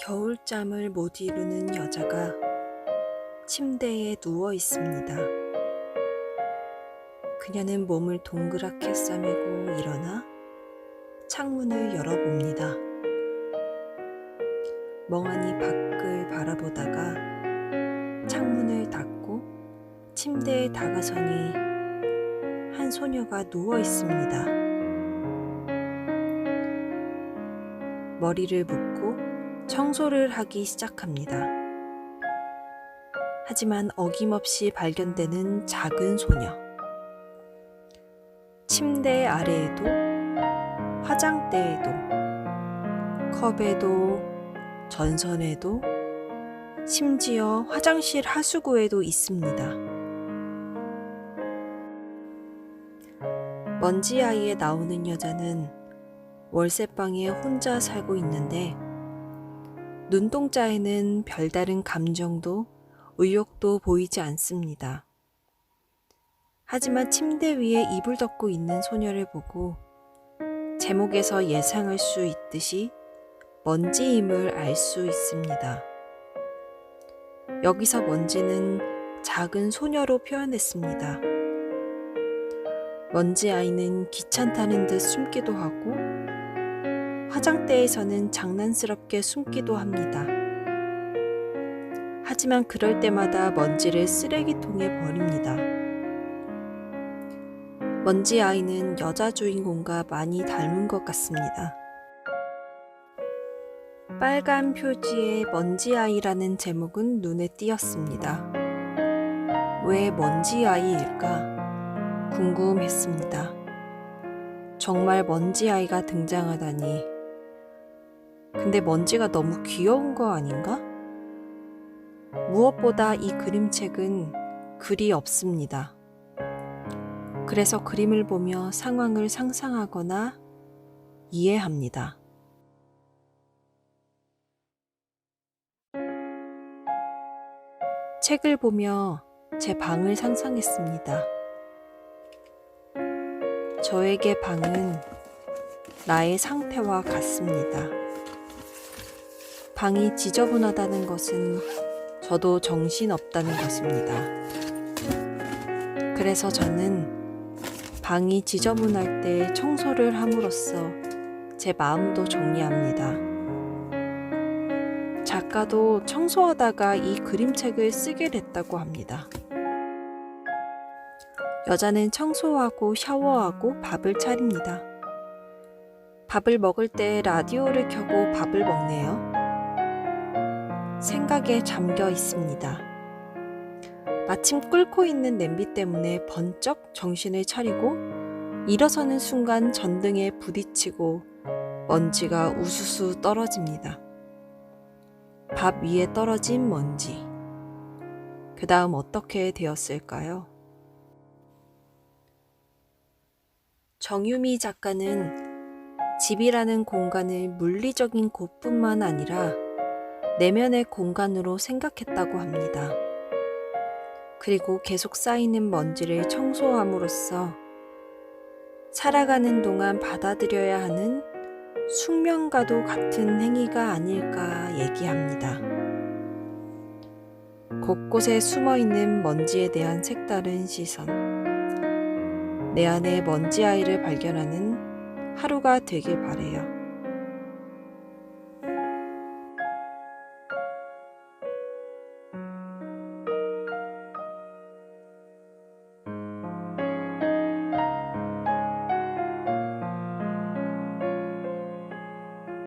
겨울잠을 못 이루는 여자가 침대에 누워 있습니다. 그녀는 몸을 동그랗게 싸매고 일어나 창문을 열어봅니다. 멍하니 밖을 바라보다가 창문을 닫고 침대에 다가서니 한 소녀가 누워 있습니다. 머리를 묶고 청소를 하기 시작합니다. 하지만 어김없이 발견되는 작은 소녀. 침대 아래에도, 화장대에도, 컵에도, 전선에도, 심지어 화장실 하수구에도 있습니다. 먼지 아이에 나오는 여자는 월세방에 혼자 살고 있는데 눈동자에는 별다른 감정도 의욕도 보이지 않습니다. 하지만 침대 위에 이불 덮고 있는 소녀를 보고 제목에서 예상할 수 있듯이 먼지임을 알 수 있습니다. 여기서 먼지는 작은 소녀로 표현했습니다. 먼지 아이는 귀찮다는 듯 숨기도 하고 화장대에서는 장난스럽게 숨기도 합니다. 하지만 그럴 때마다 먼지를 쓰레기통에 버립니다. 먼지 아이는 여자 주인공과 많이 닮은 것 같습니다. 빨간 표지에 먼지 아이라는 제목은 눈에 띄었습니다. 왜 먼지 아이일까 궁금했습니다. 정말 먼지 아이가 등장하다니. 근데 먼지가 너무 귀여운 거 아닌가? 무엇보다 이 그림책은 글이 없습니다. 그래서 그림을 보며 상황을 상상하거나 이해합니다. 책을 보며 제 방을 상상했습니다. 저에게 방은 나의 상태와 같습니다. 방이 지저분하다는 것은 저도 정신 없다는 것입니다. 그래서 저는 방이 지저분할 때 청소를 함으로써 제 마음도 정리합니다. 작가도 청소하다가 이 그림책을 쓰게 됐다고 합니다. 여자는 청소하고 샤워하고 밥을 차립니다. 밥을 먹을 때 라디오를 켜고 밥을 먹네요. 생각에 잠겨 있습니다. 마침 끓고 있는 냄비 때문에 번쩍 정신을 차리고 일어서는 순간 전등에 부딪히고 먼지가 우수수 떨어집니다. 밥 위에 떨어진 먼지. 그 다음 어떻게 되었을까요? 정유미 작가는 집이라는 공간을 물리적인 곳뿐만 아니라 내면의 공간으로 생각했다고 합니다. 그리고 계속 쌓이는 먼지를 청소함으로써 살아가는 동안 받아들여야 하는 숙명과도 같은 행위가 아닐까 얘기합니다. 곳곳에 숨어 있는 먼지에 대한 색다른 시선. 내 안의 먼지 아이를 발견하는 하루가 되길 바래요.